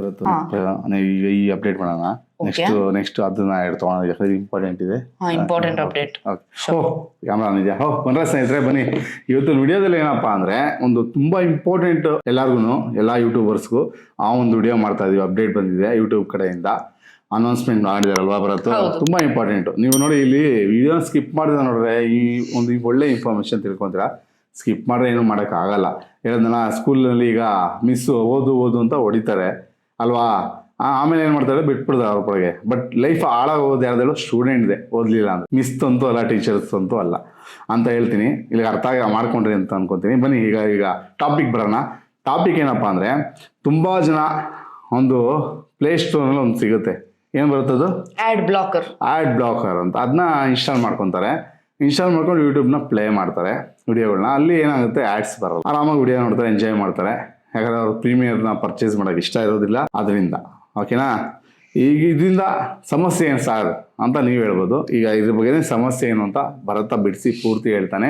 ಬರುತ್ತೆ ಈ ಅಪ್ಡೇಟ್ ಮಾಡೋಣ. ನೆಕ್ಸ್ಟ್ ನೆಕ್ಸ್ಟ್ ಅದನ್ನ ಯಾಕಂದ್ರೆ ಇಂಪಾರ್ಟೆಂಟ್ ಇದೆ. ಇಂಪಾರ್ಟೆಂಟ್ ಅಪ್ಡೇಟ್ ಓ ಕ್ಯಾಮ್ರಾ ಇದೆಯಾ? ಹೋ ಬನ್ರ ಸ್ನೇಹಿತರೆ ಬನ್ನಿ. ಇವತ್ತು ವಿಡಿಯೋದಲ್ಲಿ ಏನಪ್ಪಾ ಅಂದ್ರೆ ಒಂದು ತುಂಬಾ ಇಂಪಾರ್ಟೆಂಟ್ ಎಲ್ಲಾರ್ಗು ಎಲ್ಲಾ ಯೂಟ್ಯೂಬರ್ಸ್ಗೂ ಆ ಒಂದು ವಿಡಿಯೋ ಮಾಡ್ತಾ ಇದೀವಿ. ಅಪ್ಡೇಟ್ ಬಂದಿದೆ ಯೂಟ್ಯೂಬ್ ಕಡೆಯಿಂದ. ಅನೌನ್ಸ್ಮೆಂಟ್ ಮಾಡಿದಾರಲ್ವಾ ಬರತ್ತು. ತುಂಬಾ ಇಂಪಾರ್ಟೆಂಟ್ ನೀವು ನೋಡಿ ಇಲ್ಲಿ ವಿಡಿಯೋ ಸ್ಕಿಪ್ ಮಾಡಿದ ನೋಡ್ರೆ ಈ ಒಂದು ಒಳ್ಳೆ ಇನ್ಫಾರ್ಮೇಶನ್ ತಿಳ್ಕೊಂತೀರಾ? ಸ್ಕಿಪ್ ಮಾಡಿದ್ರೆ ಏನು ಮಾಡೋಕ್ಕಾಗಲ್ಲ. ಆಗಲ್ಲ ಸ್ಕೂಲ್ನಲ್ಲಿ ಈಗ ಮಿಸ್ ಓದು ಓದು ಅಂತ ಹೊಡಿತಾರೆ. ಅಲ್ವಾ? ಆಮೇಲೆ ಏನು ಮಾಡ್ತಾರೆ? ಬಿಟ್ಬಿಡ್ತಾರೆ ಅವ್ರ ಕಡೆಗೆ ಬಟ್ ಲೈಫ್ ಹಾಳಾಗೋದು ಯಾರ್ದೇಳು ಸ್ಟೂಡೆಂಟ್ದೆ ಓದಲಿಲ್ಲ ಅಂತ ಮಿಸ್ ಅಂತೂ ಅಲ್ಲ ಟೀಚರ್ಸ್ ಅಂತೂ ಅಲ್ಲ. ಅಂತ ಹೇಳ್ತೀನಿ. ಇಲ್ಲಿ ಅರ್ಥ ಆಗ ಮಾಡ್ಕೊಂಡ್ರಿ ಅಂತ ಅನ್ಕೊಂತೀನಿ. ಬನ್ನಿ ಈಗ ಈಗ ಟಾಪಿಕ್ ಬರೋಣ. ಟಾಪಿಕ್ ಏನಪ್ಪ ಅಂದರೆ ತುಂಬ ಜನ ಒಂದು ಪ್ಲೇ ಸ್ಟೋರ್ನಲ್ಲಿ ಒಂದು ಸಿಗುತ್ತೆ. ಏನು ಬರುತ್ತದು ಆಡ್ ಬ್ಲಾಕರ್ ಆ್ಯಡ್ ಬ್ಲಾಕರ್ ಅಂತ. ಅದನ್ನ ಇನ್ಸ್ಟಾಲ್ ಮಾಡ್ಕೊತಾರೆ. ಇನ್ಸ್ಟಾಲ್ ಮಾಡ್ಕೊಂಡು ಯೂಟ್ಯೂಬ್ನ ಪ್ಲೇ ಮಾಡ್ತಾರೆ ವಿಡಿಯೋಗಳನ್ನ ಅಲ್ಲಿ ಏನಾಗುತ್ತೆ? ಆ್ಯಡ್ಸ್ ಬರಲ್ಲ. ಆರಾಮಾಗಿ ವಿಡಿಯೋ ನೋಡ್ತಾರೆ ಎಂಜಾಯ್ ಮಾಡ್ತಾರೆ. ಯಾಕಂದ್ರೆ ಅವ್ರು ಪ್ರೀಮಿಯರ್ನ ಪರ್ಚೇಸ್ ಮಾಡೋಕೆ ಇಷ್ಟ ಇರೋದಿಲ್ಲ. ಅದರಿಂದ ಓಕೆನಾ ಈಗ ಇದರಿಂದ ಸಮಸ್ಯೆ ಏನು ಸಾರ್ ಅಂತ ನೀವು ಹೇಳ್ಬೋದು. ಈಗ ಇದ್ರ ಬಗ್ಗೆ ಸಮಸ್ಯೆ ಏನು ಅಂತ ಭರತ ಬಿಡಿಸಿ ಪೂರ್ತಿ ಹೇಳ್ತಾನೆ.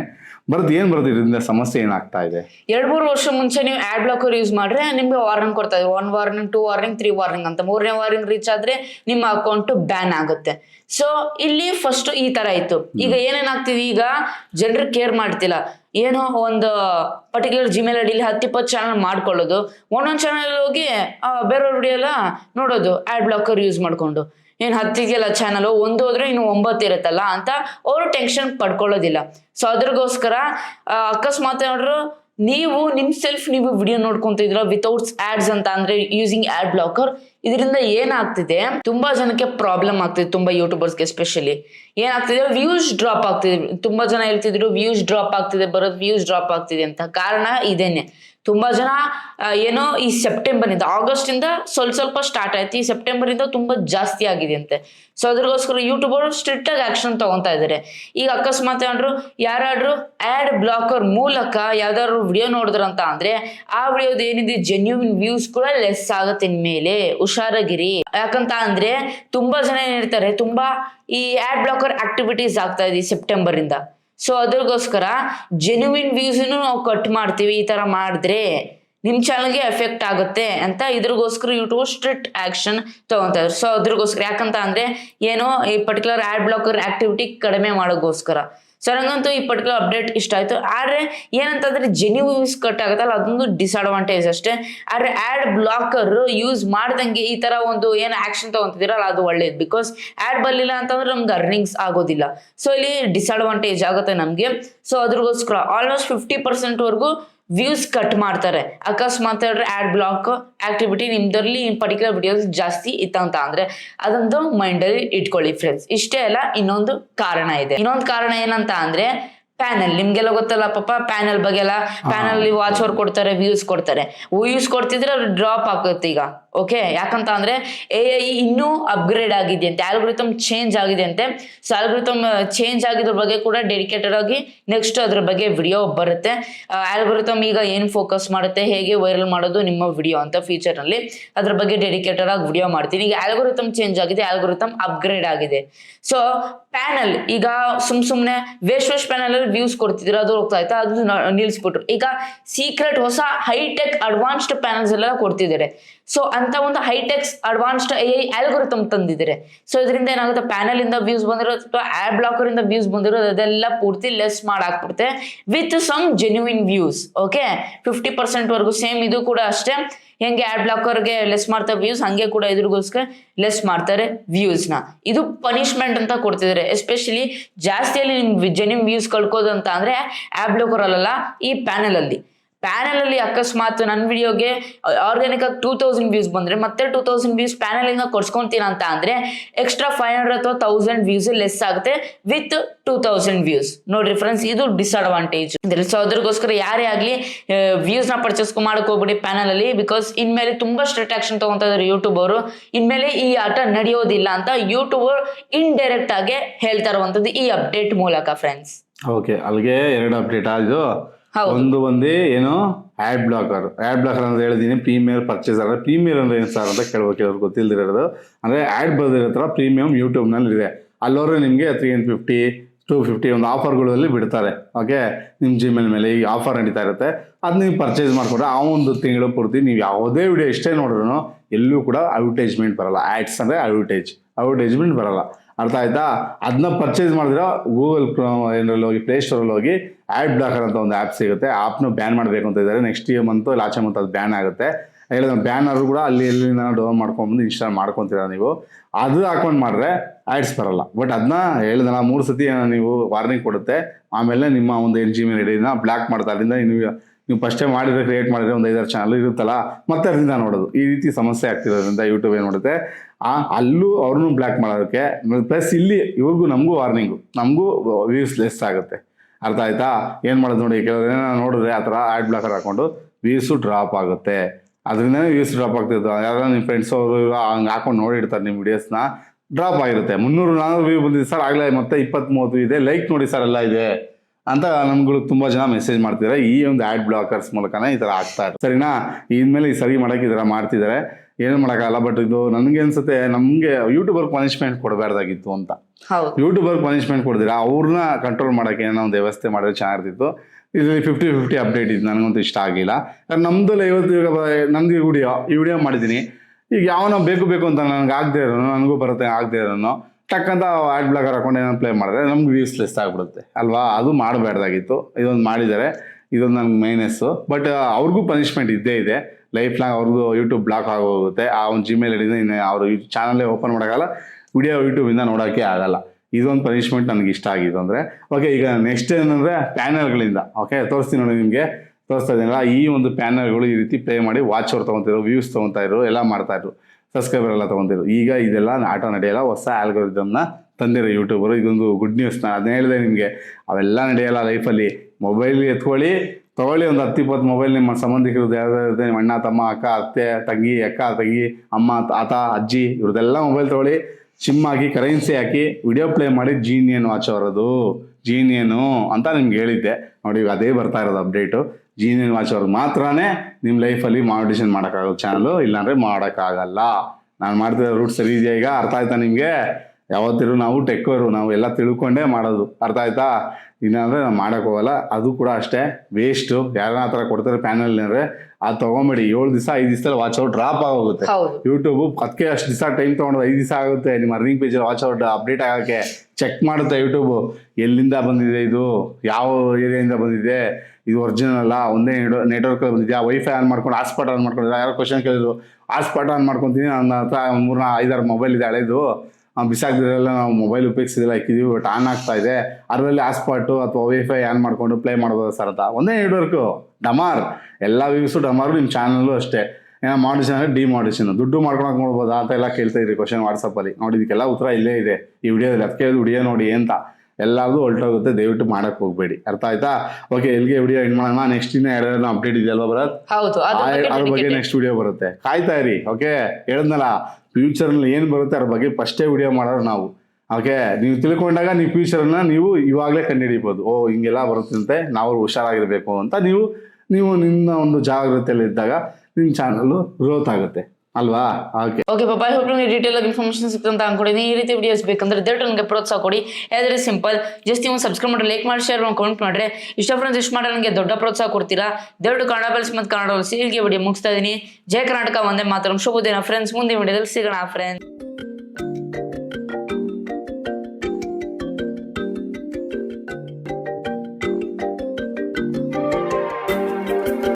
ಭರತ್ ಏನು ಬರುತ್ತೆ ಇದರಿಂದ ಸಮಸ್ಯೆ ಏನಾಗ್ತಾ ಇದೆ? ಎರಡ್ ಮೂರು ವರ್ಷ ಮುಂಚೆ ನೀವು ಆಡ್ ಬ್ಲಾಕರ್ ಯೂಸ್ ಮಾಡ್ರೆ ನಿಮ್ಗೆ ವಾರ್ನಿಂಗ್ ಕೊಡ್ತಾ ಇದ್ರು one warning two warning three warning ಅಂತ. ಮೂರನೇ ವಾರ್ನಿಂಗ್ ರೀಚ್ ಆದ್ರೆ ನಿಮ್ಮ ಅಕೌಂಟ್ ಬ್ಯಾನ್ ಆಗುತ್ತೆ. ಸೊ ಇಲ್ಲಿ ಫಸ್ಟ್ ಈ ತರ ಇತ್ತು. ಈಗ ಏನೇನಾಗ್ತಿದೆ? ಈಗ ಜನರು ಕೇರ್ ಮಾಡ್ತಿಲ್ಲ. ಏನೋ ಒಂದು ಪರ್ಟಿಕ್ಯುಲರ್ ಜಿಮೇಲ್ ಐಡಿಲಿ ಹತ್ತು ಇಪ್ಪತ್ತು ಚಾನಲ್ ಮಾಡ್ಕೊಳ್ಳೋದು. ಒಂದೊಂದು ಚಾನಲ್ ಹೋಗಿ ಬೇರೆಯವ್ರ ವಿಡಿಯೋಲ್ಲ ನೋಡೋದು ಆಡ್ ಬ್ಲಾಕರ್ ಯೂಸ್ ಮಾಡ್ಕೊಂಡು. ಏನು ಹತ್ತಿಗೆಲ್ಲ ಚಾನಲ್ ಒಂದು ಹೋದ್ರೆ ಇನ್ನು ಒಂಬತ್ತು ಇರುತ್ತಲ್ಲ ಅಂತ ಅವರು ಟೆನ್ಷನ್ ಪಡ್ಕೊಳ್ಳೋದಿಲ್ಲ. ಸೊ ಅದ್ರಗೋಸ್ಕರ ಅಕಸ್ಮಾತ್ ಏನಾದ್ರು ನೀವು ನಿಮ್ ಸೆಲ್ಫ್ ನೀವು ವಿಡಿಯೋ ನೋಡ್ಕೊಂತಿದ್ರ ವಿತೌಟ್ ಆಡ್ಸ್ ಅಂತ ಅಂದ್ರೆ ಯೂಸಿಂಗ್ ಆಡ್ ಬ್ಲಾಕರ್ ಇದರಿಂದ ಏನಾಗ್ತಿದೆ? ತುಂಬಾ ಜನಕ್ಕೆ ಪ್ರಾಬ್ಲಮ್ ಆಗ್ತಿದೆ, ತುಂಬಾ ಯೂಟ್ಯೂಬರ್ಸ್ಗೆ ಎಸ್ಪೆಷಲಿ ಏನಾಗ್ತಿದೆ? ವ್ಯೂಸ್ ಡ್ರಾಪ್ ಆಗ್ತಿದೆ. ತುಂಬಾ ಜನ ಹೇಳ್ತಿದ್ರು ವ್ಯೂಸ್ ಡ್ರಾಪ್ ಆಗ್ತಿದೆ, ಬರೋದು ವ್ಯೂಸ್ ಡ್ರಾಪ್ ಆಗ್ತಿದೆ ಅಂತ. ಕಾರಣ ಇದೇನೆ. ತುಂಬಾ ಜನ ಏನೋ ಈ ಸೆಪ್ಟೆಂಬರ್ ಇಂದ ಆಗಸ್ಟ್ ಇಂದ ಸ್ವಲ್ಪ ಸ್ವಲ್ಪ ಸ್ಟಾರ್ಟ್ ಆಯ್ತು. ಈ ಸೆಪ್ಟೆಂಬರ್ ಇಂದ ತುಂಬಾ ಜಾಸ್ತಿ ಆಗಿದೆ ಅಂತೆ ಸೊ ಅದ್ರಗೋಸ್ಕರ ಯೂಟ್ಯೂಬರ್ ಸ್ಟ್ರಿಕ್ಟ್ ಆಗಿ ಆಕ್ಷನ್ ತಗೊಂತಾ ಇದಾರೆ ಈಗ ಅಕಸ್ಮಾತ್ ಏನಾದ್ರು ಯಾರಾದ್ರೂ ಆಡ್ ಬ್ಲಾಕರ್ ಮೂಲಕ ಯಾವ್ದಾದ್ರು ವಿಡಿಯೋ ನೋಡಿದ್ರಂತ ಅಂದ್ರೆ, ಆ ವಿಡಿಯೋದ ಏನಿದೆ ಜೆನ್ಯೂನ್ ವ್ಯೂಸ್ ಕೂಡ ಲೆಸ್ ಆಗುತ್ತೆ ಇನ್ಮೇಲೆ. ಹುಷಾರಾಗಿರಿ. ಯಾಕಂತ ಅಂದ್ರೆ, ತುಂಬಾ ಜನ ಏನಿರ್ತಾರೆ ತುಂಬಾ ಈ ಆಡ್ ಬ್ಲಾಕರ್ ಆಕ್ಟಿವಿಟೀಸ್ ಆಗ್ತಾ ಇದೆ ಸೆಪ್ಟೆಂಬರ್ ಇಂದ ಸೊ ಅದ್ರಗೋಸ್ಕರ ಜೆನ್ಯೂನ್ ವ್ಯೂಸ್ ನಾವು ಕಟ್ ಮಾಡ್ತೀವಿ ಈ ತರ ಮಾಡಿದ್ರೆ ನಿಮ್ ಚಾನಲ್ಗೆ ಎಫೆಕ್ಟ್ ಆಗುತ್ತೆ ಅಂತ ಇದ್ರಗೋಸ್ಕರ ಯೂಟ್ಯೂಬ್ ಸ್ಟ್ರಿಕ್ಟ್ ಆಕ್ಷನ್ ತಗೊಂತಾರೆ ಸೊ ಅದ್ರಗೋಸ್ಕರ ಯಾಕಂತ ಅಂದ್ರೆ ಏನೋ ಈ ಪರ್ಟಿಕ್ಯುಲರ್ ಆಡ್ ಬ್ಲಾಕರ್ ಆಕ್ಟಿವಿಟಿ ಕಡಿಮೆ ಮಾಡೋಕ್ಕೋಸ್ಕರ. ಸೊ ನನಗಂತೂ ಈ ಪರ್ಟಿಕ್ಯುಲರ್ ಅಪ್ಡೇಟ್ ಇಷ್ಟ ಆಯ್ತು. ಆದ್ರೆ ಏನಂತಂದ್ರೆ ಜೆನ್ಯೂಸ್ ಕಟ್ ಆಗುತ್ತಲ್ಲ, ಅದೊಂದು ಡಿಸ್ಅಡ್ವಾಂಟೇಜ್ ಅಷ್ಟೇ. ಆದ್ರೆ ಆಡ್ ಬ್ಲಾಕರ್ ಯೂಸ್ ಮಾಡ್ದಂಗೆ ಈ ತರ ಒಂದು ಏನು ಆಕ್ಷನ್ ತಗೊಂತಿದ್ದೀರಲ್ಲ, ಅದು ಒಳ್ಳೇದು. ಬಿಕಾಸ್ ಆಡ್ ಬರಲಿಲ್ಲ ಅಂತಂದ್ರೆ ನಮ್ಗೆ ಅರ್ನಿಂಗ್ಸ್ ಆಗೋದಿಲ್ಲ. ಸೊ ಇಲ್ಲಿ ಡಿಸ್ಅಡ್ವಾಂಟೇಜ್ ಆಗುತ್ತೆ ನಮಗೆ. ಸೊ ಅದ್ರಗೋಸ್ಕರ ಆಲ್ಮೋಸ್ಟ್ ಫಿಫ್ಟಿ ಪರ್ಸೆಂಟ್ ವರೆಗೂ ವ್ಯೂಸ್ ಕಟ್ ಮಾಡ್ತಾರೆ. ಅಕಸ್ಮಾತ್ ad block activity in particular videos ಜಾಸ್ತಿ ಇತ್ತಂತ ಅಂದ್ರೆ ಅದೊಂದು ಮೈಂಡಲ್ಲಿ ಇಟ್ಕೊಳ್ಳಿ ಫ್ರೆಂಡ್ಸ್ ಇಷ್ಟೇ ಅಲ್ಲ ಇನ್ನೊಂದು ಕಾರಣ ಇದೆ. ಇನ್ನೊಂದು ಕಾರಣ ಏನಂತ ಅಂದ್ರೆ ಪ್ಯಾನಲ್ ನಿಮ್ಗೆಲ್ಲ ಗೊತ್ತಲ್ಲ ಪಾಪ ಪ್ಯಾನಲ್ ಬಗ್ಗೆ ಎಲ್ಲ ಪ್ಯಾನಲ್ ವಾಚ್ ಅವ್ರು ಕೊಡ್ತಾರೆ ವ್ಯೂಸ್ ಕೊಡ್ತಾರೆ. ವ್ಯೂಸ್ ಕೊಡ್ತಿದ್ರೆ ಅವ್ರು ಡ್ರಾಪ್ ಆಗುತ್ತೆ ಈಗ. ಓಕೆ ಯಾಕಂತ ಅಂದ್ರೆ ಎ ಐ ಇನ್ನೂ ಅಪ್ಗ್ರೇಡ್ ಆಗಿದೆ ಅಂತೆ ಆಲ್ಗೊರಿಥಮ್ ಚೇಂಜ್ ಆಗಿದೆ ಅಂತೆ ಸೊ ಆಲ್ಗೊರಿಥಮ್ ಚೇಂಜ್ ಆಗಿದ್ರ ಬಗ್ಗೆ ಕೂಡ ಡೆಡಿಕೇಟೆಡ್ ಆಗಿ ನೆಕ್ಸ್ಟ್ ಅದ್ರ ಬಗ್ಗೆ ವಿಡಿಯೋ ಬರುತ್ತೆ. ಆಲ್ಗೊರಿಥಮ್ ಈಗ ಏನು ಫೋಕಸ್ ಮಾಡುತ್ತೆ ಹೇಗೆ ವೈರಲ್ ಮಾಡೋದು ನಿಮ್ಮ ವಿಡಿಯೋ ಅಂತ ಫ್ಯೂಚರ್ನಲ್ಲಿ ನಲ್ಲಿ ಅದ್ರ ಬಗ್ಗೆ ಡೆಡಿಕೇಟೆಡ್ ಆಗಿ ವಿಡಿಯೋ ಮಾಡ್ತೀನಿ. ಈಗ ಆಲ್ಗೊರಿಥಮ್ ಚೇಂಜ್ ಆಗಿದೆ ಆಲ್ಗೊರಿಥಮ್ ಅಪ್ಗ್ರೇಡ್ ಆಗಿದೆ. ಸೊ ಪ್ಯಾನಲ್ ಈಗ ಸುಮ್ ಸುಮ್ನೆ ವೇಸ್ಟ್ ವೇಸ್ಟ್ ಪ್ಯಾನಲ್ ಅಲ್ಲಿ ವ್ಯೂಸ್ ಕೊಡ್ತಿದ್ರು ಅದು ಹೋಗ್ತಾ ಇತ್ತು ಅದು ನಿಲ್ಸ್ಬಿಟ್ರು. ಈಗ ಸೀಕ್ರೆಟ್ ಹೊಸ ಹೈಟೆಕ್ ಅಡ್ವಾನ್ಸ್ಡ್ ಪ್ಯಾನಲ್ಸ್ ಎಲ್ಲ ಕೊಡ್ತಿದ್ದಾರೆ. ಸೊ ಅಂತ ಒಂದು ಹೈಟೆಕ್ಸ್ ಅಡ್ವಾನ್ಸ್ಡ್ ಎ ಐ ಆಲ್ಗೊರಿಥಮ್ ತಂದಿದ್ದಾರೆ ಸೊ ಇದರಿಂದ ಏನಾಗುತ್ತೆ? ಪ್ಯಾನಲ್ ಇಂದ ವ್ಯೂಸ್ ಬಂದಿರೋ, ಅಥವಾ ಆಡ್ ಬ್ಲಾಕರ್ ಇಂದ ವ್ಯೂಸ್ ಬಂದಿರೋದು, ಅದೆಲ್ಲ ಪೂರ್ತಿ less ಮಾಡಾಕ್ಬಿಡುತ್ತೆ. With some genuine views okay fifty percent ವರೆಗೂ ಸೇಮ್ ಇದು ಕೂಡ ಅಷ್ಟೇ. ಹೆಂಗೆ ಆಡ್ ಬ್ಲಾಕರ್ಗೆ ಲೆಸ್ ಮಾಡ್ತಾರೆ ವ್ಯೂಸ್ ಹಂಗೆ ಕೂಡ ಇದ್ರಿಗೋಸ್ಕರ ಲೆಸ್ ಮಾಡ್ತಾರೆ ವ್ಯೂಸ್ನ ಇದು ಪನಿಷ್ಮೆಂಟ್ ಅಂತ ಕೊಡ್ತಿದ್ದಾರೆ. ಎಸ್ಪೆಷಲಿ ಜಾಸ್ತಿಯಲ್ಲಿ ನಿಮ್ ಜೆನ್ಯೂನ್ ವ್ಯೂಸ್ ಕಳ್ಕೋದು ಅಂತ ಅಂದರೆ ಆಡ್ ಬ್ಲಾಕರ್ ಅಲ್ಲಲ್ಲ, ಈ ಪ್ಯಾನೆಲ್ ಅಲ್ಲಿ. ಪ್ಯಾನೆಲ್ ಅಲ್ಲಿ ಅಕಸ್ಮಾತ್ ನನ್ನ ವಿಡಿಯೋಗೆ ಆರ್ಗ್ಯಾನಿಕ್ ಆಗಿ ಟೂ ತೌಸಂಡ್ ವ್ಯೂಸ್ ಬಂದ್ರೆ, ಮತ್ತೆ ಟೂ ತೌಸಂಡ್ ವ್ಯೂಸ್ ಪ್ಯಾನೆಲ್ ಇಂದ ಕೊಡ್ಸ್ಕೊಂತೀನಿ ಅಂತ ಅಂದ್ರೆ ಎಕ್ಸ್ಟ್ರಾ ಫೈವ್ ಹಂಡ್ರೆಡ್ ಅಥವಾ ತೌಸಂಡ್ ವ್ಯೂಸ್ ಲೆಸ್ ಆಗುತ್ತೆ ವಿತ್ ಟೂ ತೌಸಂಡ್ ವ್ಯೂಸ್ ನೋಡ್ರಿ ಫ್ರೆಂಡ್ಸ್ ಇದು ಡಿಸ್ಅಡ್ವಾಂಟೇಜ್ ಸೊ ಅದ್ರಗೋಸ್ಕರ ಯಾರೇ ಆಗಲಿ ವ್ಯೂಸ್ನ ಪರ್ಚೇಸ್ ಮಾಡಕ್ ಹೋಗ್ಬಿಡಿ ಪ್ಯಾನಲ್ ಅಲ್ಲಿ ಬಿಕಾಸ್ ಇನ್ಮೇಲೆ ತುಂಬಾ ಸ್ಟ್ರಿಕ್ಟ್ ಆಕ್ಷನ್ ತಗೊಂತ ಇದಾರೆ ಯೂಟ್ಯೂಬ್ ಅವರು. ಇನ್ಮೇಲೆ ಈ ಆಟ ನಡೆಯೋದಿಲ್ಲ ಅಂತ ಯೂಟ್ಯೂಬರ್ ಇನ್ಡೈರೆಕ್ಟ್ ಆಗಿ ಹೇಳ್ತಾ ಇರುವಂತದ್ದು ಈ ಅಪ್ಡೇಟ್ ಮೂಲಕ ಫ್ರೆಂಡ್ಸ್ ಓಕೆ ಅಲ್ಲಿಗೆ ಎರಡು ಅಪ್ಡೇಟ್ ಆದ್ದು ಒಂದು ಒಂದೇ ಏನು ಆಡ್ ಬ್ಲಾಕರ್ ಆಡ್ ಬ್ಲಾಕರ್ ಅಂತ ಹೇಳಿದೀನಿ ಪ್ರೀಮಿಯರ್ ಪರ್ಚೇಸ್ ಅಂದ್ರೆ ಪ್ರೀಮಿಯರ್ ಅಂದ್ರೆ ಏನು ಸರ್ ಅಂತ ಕೇಳ್ಬೇಕು ಕೆಲವ್ರು ಗೊತ್ತಿಲ್ದಿರೋದು ಅಂದ್ರೆ ಆಡ್ ಬರ್ದಿರೋ ಥರ ಪ್ರೀಮಿಯಂ ಯೂಟ್ಯೂಬ್ನಲ್ಲಿ ಇದೆ ಅಲ್ಲೋರು ನಿಮಗೆ three and fifty two fifty ಒಂದು ಆಫರ್ಗಳಲ್ಲಿ ಬಿಡ್ತಾರೆ. ಓಕೆ ನಿಮ್ಮ ಜಿಮೇಲ್ ಮೇಲೆ ಈಗ ಆಫರ್ ನಡೀತಾ ಇರುತ್ತೆ. ಅದು ನೀವು ಪರ್ಚೇಸ್ ಮಾಡಿಕೊಂಡ್ರೆ ಆ ಒಂದು ತಿಂಗಳು ಪೂರ್ತಿ ನೀವು ಯಾವುದೇ ವಿಡಿಯೋ ಎಷ್ಟೇ ನೋಡಿದ್ರು ಎಲ್ಲೂ ಕೂಡ ಅಡ್ವರ್ಟೈಸ್ಮೆಂಟ್ ಬರಲ್ಲ. ಆ್ಯಡ್ಸ್ ಅಂದರೆ ಅಡ್ವರ್ಟೈಸ್ ಅಡ್ವರ್ಟೈಸ್ಮೆಂಟ್ ಬರಲ್ಲ. ಅರ್ಥ ಆಯ್ತಾ? ಅದನ್ನ ಪರ್ಚೇಸ್ ಮಾಡಿದ್ರೆ ಗೂಗಲ್ ಏನರಲ್ಲಿ ಹೋಗಿ ಪ್ಲೇಸ್ಟೋರಲ್ಲಿ ಹೋಗಿ ಆ್ಯಡ್ ಬ್ಲಾಕರ್ ಅಂತ ಒಂದು ಆ್ಯಪ್ ಸಿಗುತ್ತೆ. ಆ್ಯಪ್ನು ಬ್ಯಾನ್ ಮಾಡಬೇಕು ಅಂತ ಇದ್ದಾರೆ ನೆಕ್ಸ್ಟ್ ಇಯರ್ ಮಂತು ಲಾಚೆ ಮಂತ್ ಅದು ಬ್ಯಾನ್ ಆಗುತ್ತೆ. ಹೇಳಿದ್ರೆ ಬ್ಯಾನರ್ ಕೂಡ ಅಲ್ಲಿ ಎಲ್ಲಿಂದ ಡೌನ್ ಮಾಡ್ಕೊಂಬಂದು ಇನ್ಸ್ಟಾಲ್ ಮಾಡ್ಕೊತೀರಾ ನೀವು? ಅದು ಹಾಕೊಂಡು ಮಾಡಿದ್ರೆ ಆ್ಯಡ್ಸ್ ಬರಲ್ಲ. ಬಟ್ ಅದನ್ನ ಹೇಳಿದಲ್ಲ, ಮೂರು ಸತಿ ನೀವು ವಾರ್ನಿಂಗ್ ಕೊಡುತ್ತೆ. ಆಮೇಲೆ ನಿಮ್ಮ ಒಂದು ಎನ್ ಜಿ ಮೇಲ್ ಐಡಿನ ಬ್ಲಾಕ್ ಮಾಡ್ತಾ ಅಲ್ಲಿಂದ ನೀವು ನೀವು ಫಸ್ಟೇ ಮಾಡಿದ್ರೆ ಕ್ರಿಯೇಟ್ ಮಾಡಿದ್ರೆ ಒಂದು ಐದಾರು ಚಾನಲ್ ಇರುತ್ತಲ್ಲ, ಮತ್ತೆ ಅದರಿಂದ ನೋಡೋದು. ಈ ರೀತಿ ಸಮಸ್ಯೆ ಆಗ್ತಿರೋದ್ರಿಂದ ಯೂಟ್ಯೂಬ್ ಏನು ಮಾಡುತ್ತೆ? ಅಲ್ಲೂ ಅವ್ರನ್ನೂ ಬ್ಲ್ಯಾಕ್ ಮಾಡೋದಕ್ಕೆ ಪ್ಲಸ್ ಇಲ್ಲಿ ಇವ್ರಿಗೂ ನಮಗೂ ವಾರ್ನಿಂಗು ನಮಗೂ ವ್ಯೂಸ್ ಲೆಸ್ ಆಗುತ್ತೆ. ಅರ್ಥ ಆಯ್ತಾ? ಏನು ಮಾಡೋದು ನೋಡಿ, ಕೆಲವರು ನೋಡಿದ್ರೆ ಆ ಥರ ಆ್ಯಡ್ ಬ್ಲಾಕರ್ ಹಾಕೊಂಡು ವ್ಯೂಸು ಡ್ರಾಪ್ ಆಗುತ್ತೆ. ಅದರಿಂದನೇ ವ್ಯೂಸ್ ಡ್ರಾಪ್ ಆಗ್ತಿತ್ತು. ಯಾರೋ ನಿಮ್ಮ ಫ್ರೆಂಡ್ಸ್ ಅವರು ಹಂಗೆ ಹಾಕೊಂಡು ನೋಡಿರ್ತಾರೆ ನಿಮ್ಮ ವಿಡಿಯೋಸ್ನ ಡ್ರಾಪ್ ಆಗಿರುತ್ತೆ. ಮುನ್ನೂರು, ನಾನೂರು ವ್ಯೂ ಬಂದಿದೆ ಸರ್ ಆಗಲೇ ಮತ್ತೆ ಇಪ್ಪತ್ತ್ ಮೂವತ್ತು ಇದೆ. ಲೈಕ್ ನೋಡಿ ಸರ್ ಎಲ್ಲ ಇದೆ. ಅಂತ ನಮ್ಗಳು ತುಂಬ ಜನ ಮೆಸೇಜ್ ಮಾಡ್ತಿದ್ದಾರೆ ಈ ಒಂದು ಆ್ಯಡ್ ಬ್ಲಾಕರ್ಸ್ ಮೂಲಕನೇ ಈ ಥರ ಆಗ್ತಾ ಇರುತ್ತೆ. ಸರಿನಾ? ಇದ್ಮೇಲೆ ಈ ಸರಿ ಮಾಡೋಕ್ಕೆ ಈ ಥರ ಮಾಡ್ತಿದ್ದಾರೆ ಏನು ಮಾಡೋಕ್ಕಾಗಲ್ಲ ಬಟ್ ಇದು ನನಗೆ ಅನ್ಸುತ್ತೆ ನಮಗೆ ಯೂಟ್ಯೂಬರ್ ಪನಿಷ್ಮೆಂಟ್ ಕೊಡಬಾರ್ದಾಗಿತ್ತು ಅಂತ. ಯೂಟ್ಯೂಬರ್ ಪನಿಷ್ಮೆಂಟ್ ಕೊಡ್ದಿರಾ ಅವ್ರನ್ನ ಕಂಟ್ರೋಲ್ ಮಾಡೋಕ್ಕೆ ಏನೋ ಒಂದು ವ್ಯವಸ್ಥೆ ಮಾಡಿದ್ರೆ ಚೆನ್ನಾಗಿರ್ತಿತ್ತು. ಇದರಲ್ಲಿ ಫಿಫ್ಟಿ ಫಿಫ್ಟಿ ಅಪ್ಡೇಟ್ ಇತ್ತು ನನಗಂತೂ ಇಷ್ಟ ಆಗಿಲ್ಲ. ಯಾಕಂದ್ರೆ ನಮ್ಮದಲ್ಲಿ ಇವತ್ತು ಈಗ ನನಗೆ ವಿಡಿಯೋ ಈ ವಿಡಿಯೋ ಮಾಡಿದ್ದೀನಿ. ಈಗ ಯಾವನೋ ಬೇಕು ಬೇಕು ಅಂತ ನನಗೆ ಆಗದೆ ಇರೋನು ನನಗೂ ಬರುತ್ತೆ ಆಗದೆ ಇರೋನು ಟಕ್ಕಂತ ಆ್ಯಡ್ ಬ್ಲಾಗರ್ ಹಾಕೊಂಡು ಏನೋ ಪ್ಲೇ ಮಾಡಿದ್ರೆ ನಮ್ಗೆ ವ್ಯೂಸ್ ಲೆಸ್ ಆಗಿಬಿಡುತ್ತೆ ಅಲ್ವಾ? ಅದು ಮಾಡಬಾರ್ದಾಗಿತ್ತು. ಇದೊಂದು ಮಾಡಿದ್ದಾರೆ. ಇದೊಂದು ನನಗೆ ಮೈನಸ್ಸು ಬಟ್ ಅವ್ರಿಗೂ ಪನಿಷ್ಮೆಂಟ್ ಇದ್ದೇ ಇದೆ. ಲೈಫ್ ಲಾಂಗ್ ಅವ್ರಿಗೂ ಯೂಟ್ಯೂಬ್ ಬ್ಲಾಕ್ ಆಗೋಗುತ್ತೆ. ಆ ಒಂದು ಜಿಮೇಲ್ ಹಿಡಿದು ಇನ್ನು ಅವರು ಚಾನಲ್ಲೇ ಓಪನ್ ಮಾಡೋಕ್ಕಲ್ಲ ವಿಡಿಯೋ ಯೂಟ್ಯೂಬಿಂದ ನೋಡೋಕ್ಕೆ ಆಗಲ್ಲ. ಇದೊಂದು ಪನಿಷ್ಮೆಂಟ್ ನನಗೆ ಇಷ್ಟ ಆಗಿದೆ ಅಂದರೆ. ಓಕೆ ಈಗ ನೆಕ್ಸ್ಟ್ ಏನಂದರೆ ಪ್ಯಾನಲ್ಗಳಿಂದ ಓಕೆ ತೋರಿಸ್ತೀನಿ ನೋಡಿ ನಿಮಗೆ. ತೋರಿಸ್ತಾ ಇದ್ದೀನಲ್ಲ, ಈ ಒಂದು ಪ್ಯಾನಲ್ಗಳು ಈ ರೀತಿ ಪ್ಲೇ ಮಾಡಿ ವಾಚ್ ಅವ್ರು ತೊಗೊತಿದ್ರು ವ್ಯೂಸ್ ತೊಗೊತಾ ಇದ್ರು, ಎಲ್ಲ ಮಾಡ್ತಾಯಿದ್ರು ಸಬ್ಸ್ಕ್ರೈಬರ್ ಎಲ್ಲ ತೊಗೊತಿದ್ರು. ಈಗ ಇದೆಲ್ಲ ಆಟ ನಡೆಯಲ್ಲ, ಹೊಸ ಆಲ್ಗೋರಿದಮ್ನ ತಂದಿರೋ ಯೂಟ್ಯೂಬರು ಇದೊಂದು ಗುಡ್ ನ್ಯೂಸ್ನ ಅದನ್ನ ಹೇಳಿದೆ ನಿಮಗೆ. ಅವೆಲ್ಲ ನಡೆಯಲ್ಲ ಲೈಫಲ್ಲಿ ಮೊಬೈಲ್ ಎತ್ಕೊಳ್ಳಿ ತಗೊಳ್ಳಿ ಒಂದು ಹತ್ತು ಇಪ್ಪತ್ತು ಮೊಬೈಲ್ ನಿಮ್ಮ ಸಂಬಂಧಿಕರದ್ದು, ಯಾವ್ದಾದ್ರು ನಿಮ್ಮ ಅಣ್ಣ, ತಮ್ಮ, ಅಕ್ಕ, ಅತ್ತೆ, ತಂಗಿ, ಅಕ್ಕ, ತಂಗಿ, ಅಮ್ಮ, ತಾತ, ಅಜ್ಜಿ, ಇವ್ರದ್ದೆಲ್ಲ ಮೊಬೈಲ್ ತಗೊಳ್ಳಿ. ಸಿಮ್ ಹಾಕಿ ಕರೆನ್ಸಿ ಹಾಕಿ ವಿಡಿಯೋ ಪ್ಲೇ ಮಾಡಿ ಜೀನಿಯನ್ ವಾಚ್ ಅವರದು. ಜೀನಿಯನು ಅಂತ ನಿಮ್ಗೆ ಹೇಳಿದ್ದೆ. ನೋಡಿ ಈಗ ಅದೇ ಬರ್ತಾ ಇರೋದು ಅಪ್ಡೇಟು ಜೀನಿಯನ್ ವಾಚ್ ಅವ್ರದ್ದು ಮಾತ್ರನೇ ನಿಮ್ಮ ಲೈಫಲ್ಲಿ ಮಾಡಿಷನ್ ಮಾಡೋಕ್ಕಾಗೋದು ಚಾನಲು ಇಲ್ಲಾಂದರೆ ಮಾಡೋಕ್ಕಾಗಲ್ಲ. ನಾನು ಮಾಡ್ತಿರೋ ರೂಟ್ ಸರಿ ಇದೆಯಾ ಈಗ? ಅರ್ಥ ಆಯ್ತಾ ನಿಮಗೆ? ಯಾವತ್ತಿರು ನಾವು ಟೆಕ್ಕವರು ನಾವು ಎಲ್ಲ ತಿಳ್ಕೊಂಡೇ ಮಾಡೋದು. ಅರ್ಥ ಆಯ್ತಾ? ಇನ್ನಂದ್ರೆ ನಾವು ಮಾಡೋಕ್ಕೋಗಲ್ಲ ಅದು ಕೂಡ ಅಷ್ಟೇ. ವೇಸ್ಟು ಯಾರನ್ನ ಆ ಥರ ಕೊಡ್ತಾರೆ ಪ್ಯಾನಲ್ ಅಂದರೆ ಅದು ತೊಗೊಂಬೇಡಿ. ಏಳು ದಿವಸ ಐದು ದಿವಸದಲ್ಲಿ ವಾಚ್ ಔಟ್ ಡ್ರಾಪ್ ಆಗೋಗುತ್ತೆ. ಯೂಟ್ಯೂಬ್ ಅದಕ್ಕೆ ಅಷ್ಟು ದಿವಸ ಟೈಮ್ ತೊಗೊಂಡು ಐದು ದಿವಸ ಆಗುತ್ತೆ. ನಿಮ್ಮ earning page watch out update ಆಗೋಕ್ಕೆ. ಚೆಕ್ ಮಾಡುತ್ತೆ ಯೂಟ್ಯೂಬು ಎಲ್ಲಿಂದ ಬಂದಿದೆ ಇದು? ಯಾವ ಏರಿಯಾಯಿಂದ ಬಂದಿದೆ? ಇದು ಒರಿಜಿನಲ್ ಅಲ್ಲ? ಒಂದೇ ನೆಟ್ವರ್ಕ್ ಬಂದಿದೆಯಾ? ವೈಫೈ ಆನ್ ಮಾಡ್ಕೊಂಡು ಹಾಸ್ಪಾಟ್ ಆನ್ ಮಾಡ್ಕೊಂಡಿದ್ದೆ ಯಾರೋ ಕ್ವಶನ್ ಕೇಳಿದ್ರು. ಹಾಸ್ಪಾಟ್ ಆನ್ ಮಾಡ್ಕೊತೀನಿ. ನನ್ನ ಹತ್ರ ಮೂರ್ನ ಐದಾರು ಮೊಬೈಲ್ ಇದೆ ಹಳೇದು. ಬಿಸಾಕ್ದಿರಲ್ಲ ನಾವು ಮೊಬೈಲ್ ಉಪಯೋಗಿಸಿದ್ರೆ ಹಾಕಿದೀವಿ ಬಟ್ ಆನ್ ಆಗ್ತಾ ಇದೆ. ಅದರಲ್ಲಿ ಹಾಸ್ಪಾಟು ಅಥವಾ ವೈಫೈ ಆನ್ ಮಾಡ್ಕೊಂಡು ಪ್ಲೇ ಮಾಡ್ಬೋದು ಸರ್ ಅಂತ. ಒಂದೇ ನೆಟ್ವರ್ಕು ಡಮಾರ್ ಎಲ್ಲ ವ್ಯೂಸು ಡಮಾರು ನಿಮ್ಮ ಚಾನಲ್ಲು ಅಷ್ಟೇ. ಏನೋ ಮಾಡಿಷನ್ ಅಂದರೆ ಡಿ ಮಾಡಿಷನ್ ದುಡ್ಡು ಮಾಡ್ಕೊಳಕ್ ನೋಡ್ಬೋದಾ ಅಂತ ಎಲ್ಲ ಕೇಳ್ತಾ ಇದ್ರಿ ಕ್ವಶನ್ ವಾಟ್ಸಪ್ಪಲ್ಲಿ ನೋಡಿ, ಇದಕ್ಕೆಲ್ಲ ಉತ್ತರ ಇಲ್ಲೇ ಇದೆ. ಈ ವಿಡಿಯೋದಲ್ಲಿ ಅದಕ್ಕೆ ವಿಡಿಯೋ ನೋಡಿ ಅಂತ. ಎಲ್ಲಾರ್ದು ಹೊಲ್ಟೋಗುತ್ತೆ ದಯವಿಟ್ಟು ಮಾಡಕ್ ಹೋಗ್ಬೇಡಿ. ಅರ್ಥ ಆಯ್ತಾ? ಓಕೆ ಎಲ್ಲಿಗೆ ವಿಡಿಯೋ ಎಂಡ್ ಮಾಡೋಣ. ನೆಕ್ಸ್ಟ್ ಇನ್ನ ಎರಡು ಅಪ್ಡೇಟ್ ಇದೆಯಲ್ವಾ ಬರತ್ ಹೌದು ಅದ್ರ ಬಗ್ಗೆ. ನೆಕ್ಸ್ಟ್ ವಿಡಿಯೋ ಬರುತ್ತೆ. ಕಾಯ್ತಾ ಇರಿ ಓಕೆ ಹೇಳಿದ್ನಲ್ಲ ಫ್ಯೂಚರ್ನಲ್ಲಿ ಏನು ಬರುತ್ತೆ ಅದ್ರ ಬಗ್ಗೆ ಫಸ್ಟೇ ವಿಡಿಯೋ ಮಾಡೋರು ನಾವು. ಓಕೆ ನೀವು ತಿಳ್ಕೊಂಡಾಗ ನೀವು ಫ್ಯೂಚರ್ನ ನೀವು ಇವಾಗಲೇ ಕಂಡುಹಿಡಿಬೋದು. ಓ ಹಿಂಗೆಲ್ಲ ಬರುತ್ತಂತೆ ನಾವು ಹುಷಾರಾಗಿರ್ಬೇಕು ಅಂತ ನೀವು ನೀವು ನಿಮ್ಮ ಒಂದು ಜಾಗ್ರತೆಯಲ್ಲಿ ಇದ್ದಾಗ ನಿಮ್ಮ ಚಾನಲ್ಲು ಗ್ರೋತ್ ಆಗುತ್ತೆ. ಅಲ್ವಾ? ಓಕೆ ಪಾಪ ಐ ಹೋಪ್ ನಿಮಗೆ ಡೀಟೇಲ್ ಆಗಿ ಇನ್ಫಾರ್ಮೇಷನ್ ಸಿಕ್ತು ಅಂತ ಅನ್ಕೊಂಡಿದ್ದೀನಿ ಈ ರೀತಿ ವಿಡಿಯೋಸ್ ಬೇಕಂದ್ರೆ ದಯವಿಟ್ಟು ನನಗೆ ಪ್ರೋತ್ಸಾಹ ಕೊಡಿ ಯಾವ್ದಾದ್ರೆ ಸಿಂಪಲ್ ಜಸ್ಟ್ ನೀವು ಸಬ್ಸ್ಕ್ರೈಬ್ ಮಾಡಿ ಲೈಕ್ ಮಾಡಿ ಶೇರ್ ಮಾಡಿ ಕಮೆಂಟ್ ಮಾಡ್ರೆ. ಇಷ್ಟ ಫ್ರೆಂಡ್ಸ್ ಇಷ್ಟ ಮಾಡಿ ನನಗೆ ದೊಡ್ಡ ಪ್ರೋತ್ಸಾಹ ಕೊಡ್ತೀರಾ ದಯವಿಟ್ಟು ಕನ್ನಡ ಬೆಲ್ಸ್ ಮತ್ತು ಕನ್ನಡ ಇಲ್ಲಿಗೆ ವಿಡಿಯೋ ಮುಗಿಸ್ತಾ ಇದ್ದೀನಿ ಜಯ ಕರ್ನಾಟಕ ಒಂದೇ ಮಾತ್ರ. ಶುಭ ದಿನ ಫ್ರೆಂಡ್ಸ್ ಮುಂದೆ ವಿಡಿಯೋದಲ್ಲಿ ಸಿಗೋಣ ಫ್ರೆಂಡ್ಸ್